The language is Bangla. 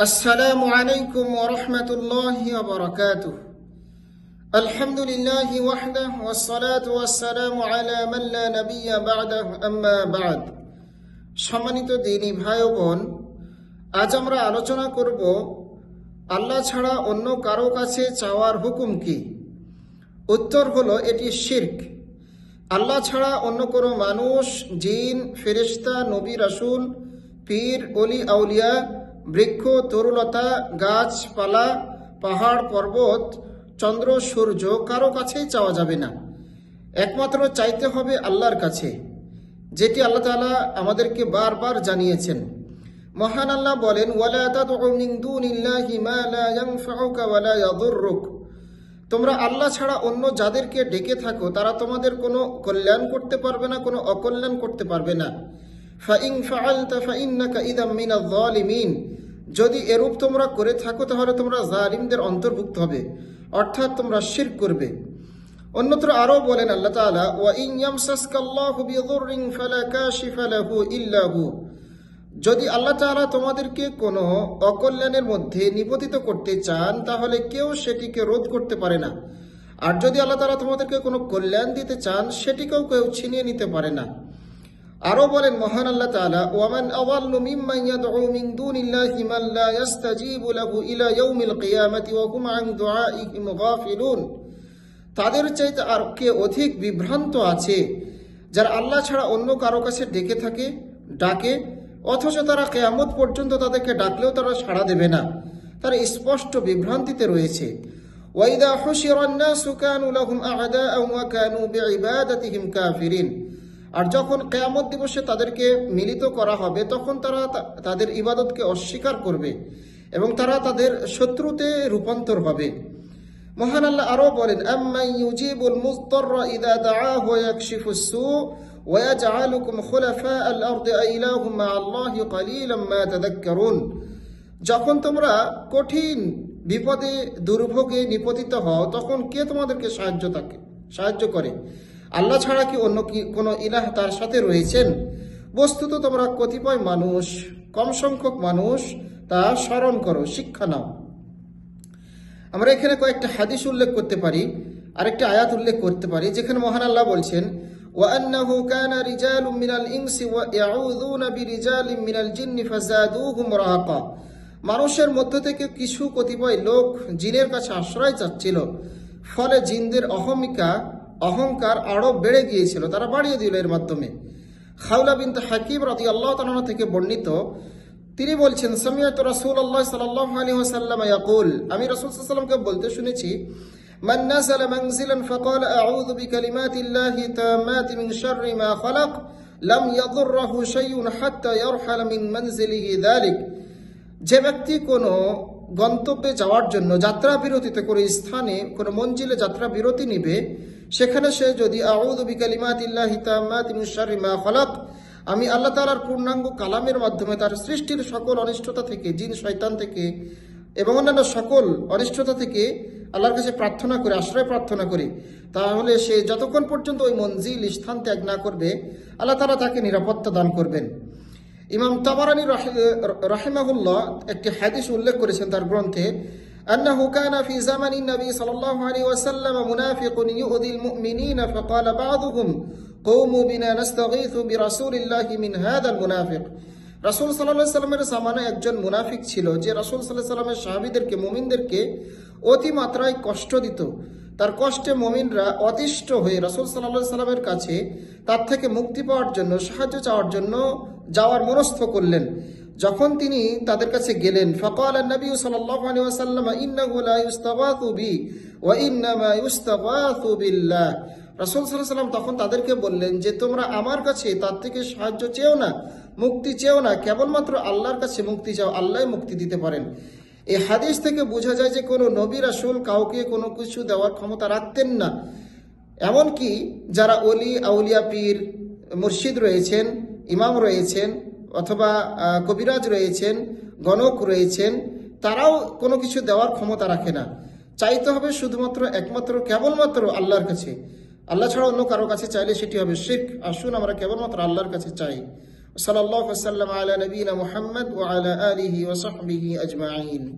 السلام عليكم ورحمة الله وبركاته الحمد لله وحده والصلاة والسلام على من لا نبي بعده أما بعد সম্মানিত দিনী ভাই ও বোন আজ আমরা আলোচনা করব আল্লাহ ছাড়া অন্য কারো কাছে চাওয়ার হুকুম কি উত্তর হলো এটি শির্ক আল্লাহ ছাড়া অন্য কোনো মানুষ জিন ফেরেশতা নবী রাসূল পীর অলি আউলিয়া বৃক্ষ, তরুলতা গাছপালা পাহাড়, পর্বত, চন্দ্র, সূর্য কারও কাছেই চাওয়া যাবে না। একমাত্র চাইতে হবে আল্লাহর কাছে, যেটি আল্লাহ তাআলা আমাদেরকে বারবার জানিয়েছেন। মহান আল্লাহ বলেন তোমরা আল্লাহ ছাড়া অন্য যাদেরকে ডেকে থাকো, তারা তোমাদের কোনো কল্যাণ করতে পারবে না, কোনো অকল্যাণ করতে পারবে না। ফাইন ফাআলতা ফাইন্নাকা ইদাম মিনাজ জালিমিন যদি এরূপ তোমরা করে থাকো, তাহলে তোমরা জালিমদের অন্তর্ভুক্ত হবে, অর্থাৎ তোমরা শির করবে। অন্যত্র আরও বলেন আল্লাহ তাআলা ওয়া ইন ইয়ামসাসকাল্লাহু বিদুররিন ফালা কাশিফা লাহু ইল্লা হু। যদি আল্লাহ তাআলা তোমাদেরকে কোনো অকল্যাণের মধ্যে নিপতিত করতে চান, তাহলে কেউ সেটিকে রোধ করতে পারে না। আর যদি আল্লাহ তালা তোমাদেরকে কোনো কল্যাণ দিতে চান, সেটিকেও কেউ ছিনিয়ে নিতে পারে না। আরও বলেন, মহান আল্লাহ তাআলা, ওয়ামান আওয়াল্লু মিম্মান ইয়াদউ মিন দুনিল্লাহি মান লা ইস্তাজিবু লাহু ইলা ইয়াউমিল কিয়ামাতি ওয়া হুম আন দুআইহিম গাফিলুন। তাদের চাইতে আর কে অধিক বিভ্রান্ত আছে, যারা আল্লাহ ছাড়া অন্য কারও কাছে ডেকে থাকে, ডাকে, অথচ তারা কেয়ামত পর্যন্ত তাদেরকে ডাকলেও তারা সাড়া দেবে না। তারা স্পষ্ট বিভ্রান্তিতে রয়েছে। ওয়াইদা হুশিরান নাসু কানু লাহুম আ'দাআ ওয়া কানু বিইবাদাতিহিম কাফিরিন। আর যখন কেয়ামত দিবসে তাদেরকে মিলিত করা হবে, তখন তারা তাদের ইবাদতকে অস্বীকার করবে এবং তারা তাদের শত্রুতে রূপান্তর হবে। মহান আল্লাহ আরও বলেন, আম্মান ইউজিবুল মুজতাররা ইদা দাআহু ইয়াকশিফুস সু, ওয়া ইয়াজআলুকুম খুলাফা আল আরদি আইলাহুম মা আল্লাহি কালিলাম যখন তোমরা কঠিন বিপদে দুর্ভোগে নিপতিত হও, তখন কে তোমাদেরকে সাহায্য থাকে সাহায্য করে? আল্লাহ ছাড়া কি অন্য কি কোনো ইলাহ তার সাথে রয়েছেন বস্তুত তোমরা কতিপয় মানুষ কম সংখ্যক মানুষ তা স্মরণ করো শিক্ষা নাও আমরা এখানে কয়েকটা হাদিস উল্লেখ করতে পারি আরেকটা আয়াত উল্লেখ করতে পারি যেখানে মহান আল্লাহ বলছেন وأنه كان رجال من الإنس يعوذون برجال من الجن فزادوهم رهقا মানুষের মধ্য থেকে কিছু কতিপয় লোক জিনের কাছে আশ্রয় চাচ্ছিল ফলে জিনদের অহমিকা অহংকার আরো বেড়ে গিয়েছিল তারা বাড়িয়ে দিল এর মাধ্যমে খাউলা বিনতে হাকিম রাদি আল্লাহ তালা থেকে বর্ণিত তিনি বলছেন সামিয়াত রাসূল আল্লাহ সাল্লাল্লাহু আলাইহি ওয়াসাল্লাম ইয়াকুল আমি রাসূল সাল্লাল্লাহু আলাইহি ওয়াসাল্লামকে বলতে শুনেছি من نزل منزلا فقال أعوذ بكلمات الله تامات من شر ما خلق لم يضره شيء حتى يرحل من منزله ذلك যে ব্যক্তি কোনো গন্তব্যে যাওয়ার জন্য যাত্রা বিরতিতে কোনো স্থানে, কোনো মঞ্জিলে যাত্রা বিরতি নিবে, সেখানে সে যদি খলাক আমি আল্লাহ তালার পূর্ণাঙ্গ কালামের মাধ্যমে তার সৃষ্টির সকল অনিষ্টতা থেকে, জিন, শয়তান থেকে এবং অন্যান্য সকল অনিষ্টতা থেকে আল্লাহর কাছে প্রার্থনা করে, আশ্রয় প্রার্থনা করে, তাহলে সে যতক্ষণ পর্যন্ত ওই মঞ্জিল স্থান ত্যাগ না করবে, আল্লাহ তালা তাকে নিরাপত্তা দান করবেন। ইমাম তাবারানি রাহিমাহুল্লাহ একটি হাদিস উল্লেখ করেছেন তার গ্রন্থে أنه كان في زمن النبي صلى الله عليه وسلم منافق يؤذي المؤمنين فقال بعضهم قوموا بنا نستغيث برسول الله من هذا المنافق রাসুল সাল্লাহ সাল্লামের সামানে একজন মুনাফিক ছিল যে রাসুল সাল্লাহ সাল্লামের সাহাবিদেরকে মুমিনদেরকে অতিমাত্রায় কষ্ট দিত তার কষ্টে মমিনরা অতিষ্ঠ হয়ে রাসুল সাল্লাহ সাল্লামের কাছে তার থেকে মুক্তি পাওয়ার জন্য সাহায্য চাওয়ার জন্য যাওয়ার মনস্থ করলেন। যখন তিনি তাদের কাছে গেলেন, ফকাল নবী সাল্লাল্লাহু আলাইহি ওয়াসাল্লাম, ইন্নাহু লা ইউস্তাগাতু বি ওয়া ইন্নামা ইউস্তাগাতু বিল্লাহ। রাসূল সাল্লাল্লাহু তখন তাদেরকে বললেন যে, তোমরা আমার কাছে তার থেকে সাহায্য চেও না, মুক্তি চেও না, কেবলমাত্র আল্লাহর কাছে মুক্তি চাও, আল্লাহই মুক্তি দিতে পারেন। এই হাদিস থেকে বোঝা যায় যে, কোনো নবী রাসূল কাউকে কোনো কিছু দেওয়ার ক্ষমতা রাখতেন না। এমনকি যারা অলি আউলিয়া পীর, মুর্শিদ রয়েছেন ইমাম রয়েছেন অথবা কবিরাজ রয়েছেন, গণক রয়েছেন, তারাও কোনো কিছু দেওয়ার ক্ষমতা রাখে না। চাইতে হবে শুধুমাত্র একমাত্র, কেবলমাত্র আল্লাহর কাছে। আল্লাহ ছাড়া অন্য কারও কাছে চাইলে সেটি হবে শেখ আসুন আমরা কেবলমাত্র আল্লাহর কাছে চাই। সাল্লাহ সাল্লাম আলা নবীনা মোহাম্মদ ও আলা আলিহি ওসাহবিহি আজমাইন।